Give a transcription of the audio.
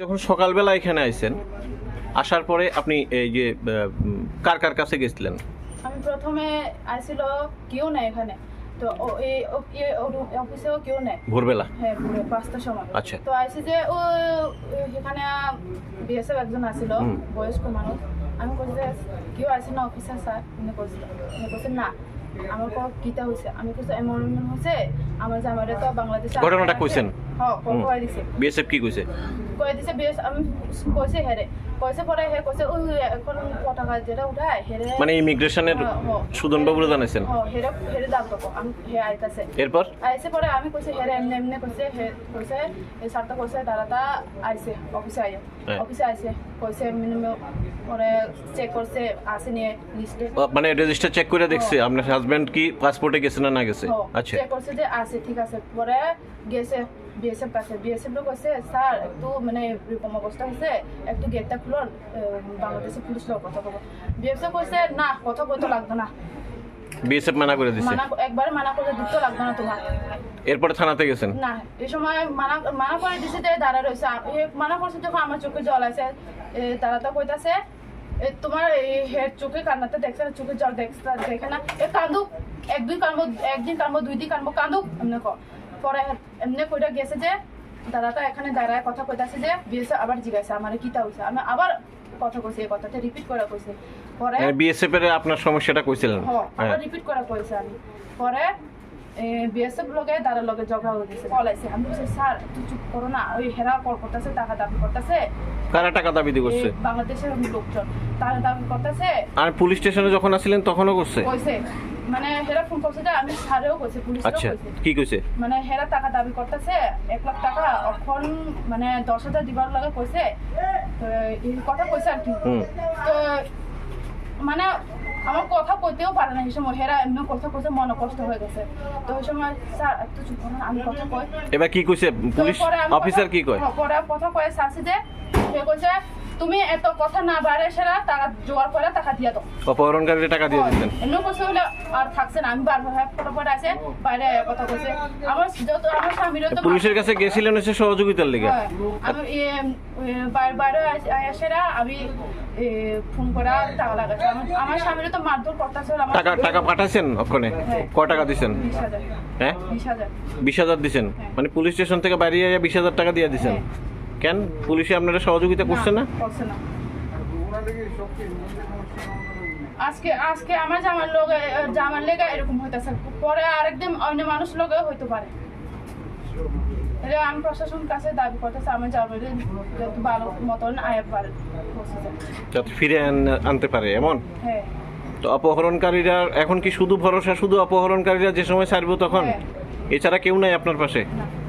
যখন সকালবেলা এখানে আইছেন, আসার পরে আপনি এই যে কার কার কাছে গেছিলেন? আমি প্রথমে আসছিল কেউ নেই এখানে। তো এই অফিসেও কেউ নেই। ভোরবেলা? হ্যাঁ পুরো পাঁচটার সময়। আচ্ছা। তো আইসি যে ও এখানে বিএসএফ একজন আসছিল বয়স্ক মানুষ। আমি কইছি যে কেউ আসে না অফিসার স্যার। উনি কইছিল উনি কইছে না। আমার কো কিতা হইছে। আমি কইছি এমন এমন হইছে আমার জামাইরে তো বাংলাদেশে ঘটনাটা কইছেন? হ্যাঁ। কই দিছে। বিএসএফ কি কইছে কই দিছে বিএস আমি কইছে হেরে কইছে পরে হে কইছে ওই এখন পতাকা যেটা উঠায় হেরে মানে ইমিগ্রেশনের। সুদন বাবুরে জানাইছেন? হ্যাঁ হেরে হেরে দাম দেবো আমি হে আইতাছে এরপর? আইসে পরে আমি কইছে হেরে এমনি এমনি কইছে হে কইছে এই স্যারটা কইছে তারাটা আইছে অফিসে আইও হ্যাঁ। অফিসে আইছে কইছে মিনিমাম পরে চেক করছে আসে নিয়ে লিস্টে মানে রেজিস্টার চেক করে দেখছে আপনার হাজবেন্ড কি পাসপোর্টে গেছে না না গেছে? আচ্ছা। করছে যে আছে ঠিক আছে। পরে গেছে বিএসএফ কাছে বিএসএফ লোক কইছে স্যার একটু মানে এরকম অবস্থা হয়েছে একটু গেটটা খুলুন বাংলাদেশের পুলিশ লোক কথা বলব বিএসএফ কইছে না কথা কইতে লাগতো না। বিএসএফ মানা করে দিছে? মানা একবারে মানা করে দিতে লাগতো না তোমার। এরপরে থানাতে গেছেন? না এই সময় মানা মানা করে দিছে যে দাঁড়া রয়েছে। আ- মানা করছে যখন আমার চোখে জল আছে তারা তো কইতাছে তোমার এই হেড চোখে কান্নাতে দেখছে না, চোখে জল দেখছে দেখে না। এ কান্দুক এক দুই কানবো একদিন কানবো দুই দিন কানবো কান্দুক এমনি ক পরে এমনি কইটা গেছে যে দাদাটা এখানে দাঁড়ায় কথা কইতাছে যে বিয়েছে আবার জিজ্ঞাসা আমার কিতা হইছে? আমি আবার কথা কইছি এই কথাটা রিপিট করে কইছে। পরে বিএসএফ এর আপনার সমস্যাটা কইছিলেন হ্যাঁ হ্যাঁ। রিপিট করা কইছে আমি। পরে বিএসএফ লগে তার লগে ঝগড়া হয়ে গেছে। কল আমি বলছি স্যার তুই চুপ করো না ওই হেরা কল করতেছে টাকা দাবি করতেছে কারা টাকা দাবি করছে বাংলাদেশের লোকজন তারা দাবি করতেছে আর পুলিশ স্টেশনে যখন আসছিলেন তখনও করছে কইছে মানে হেরা ফোন করছে যে আমি স্যারেও কইছে পুলিশেরও আচ্ছা কি কইছে মানে হেরা টাকা দাবি করতেছে এক লাখ টাকা এখন মানে দশ হাজার দিবার লগে কইছে তো এই কথা কইছে আর কি। তো মানে আমার কথা কইতেও পারে না এই সময় হেরা এমনি কথা কইতে মনে কষ্ট হয়ে গেছে। তো ওই সময় স্যার একটু চুপ করুন আমি কথা কই। এবার কি কইছে? পুলিশ অফিসার কি কয়? হ্যাঁ, পরে কথা কয় শাসি যে সে কইছে তুমি এত কথা না বাড়ে সেরা টাকা জোগাড় করে টাকা দিয়ে দাও। অপহরণকারীরা টাকা দিয়ে দিতেন। এমনি কইছে হলে আর থাকছে না আমি বারবার হ্যাঁ ফটো পরে আছে বাইরে কথা কইছে আমার যত আমার স্বামীরও তো পুলিশের কাছে গেছিলেন হচ্ছে সহযোগিতার লেগে? হ্যাঁ, আমি বাইরে আসারা আমি ফোন করা টাকা লাগাচ্ছি। আমার- স্বামীরও তো মারধর করতেছে আমার টাকা টাকা পাঠাইছেন ওখানে? হ্যাঁ। ক টাকা দিছেন? বিশ হাজার। হ্যাঁ? বিশ হাজার। বিশ হাজার দিছেন? হ্যাঁ। মানে পুলিশ স্টেশন থেকে বাইরে আইয়া বিশ হাজার টাকা দিয়ে দিছেন? হ্যাঁ। কেন? পুলিশে আপনারা সহযোগিতা করছে না? করছে না। আজকে আজকে আমার জামার লোক জামার লেগে এরকম হইতেছে। পরে আরেকদিন অন্য মানুষ লোকে হইতে পারে। আমি প্রশাসন কাছে দাবি করতেছি আমার জামার ভালো মতন আয় পারে যাতে ফিরে আন- আনতে পারে এমন? হ্যাঁ। তো অপহরণকারীরা এখন কি শুধু ভরসা শুধু অপহরণকারীরা যে সময় ছাড়বো তখন? হ্যাঁ। এছাড়া কেউ নাই আপনার পাশে? না।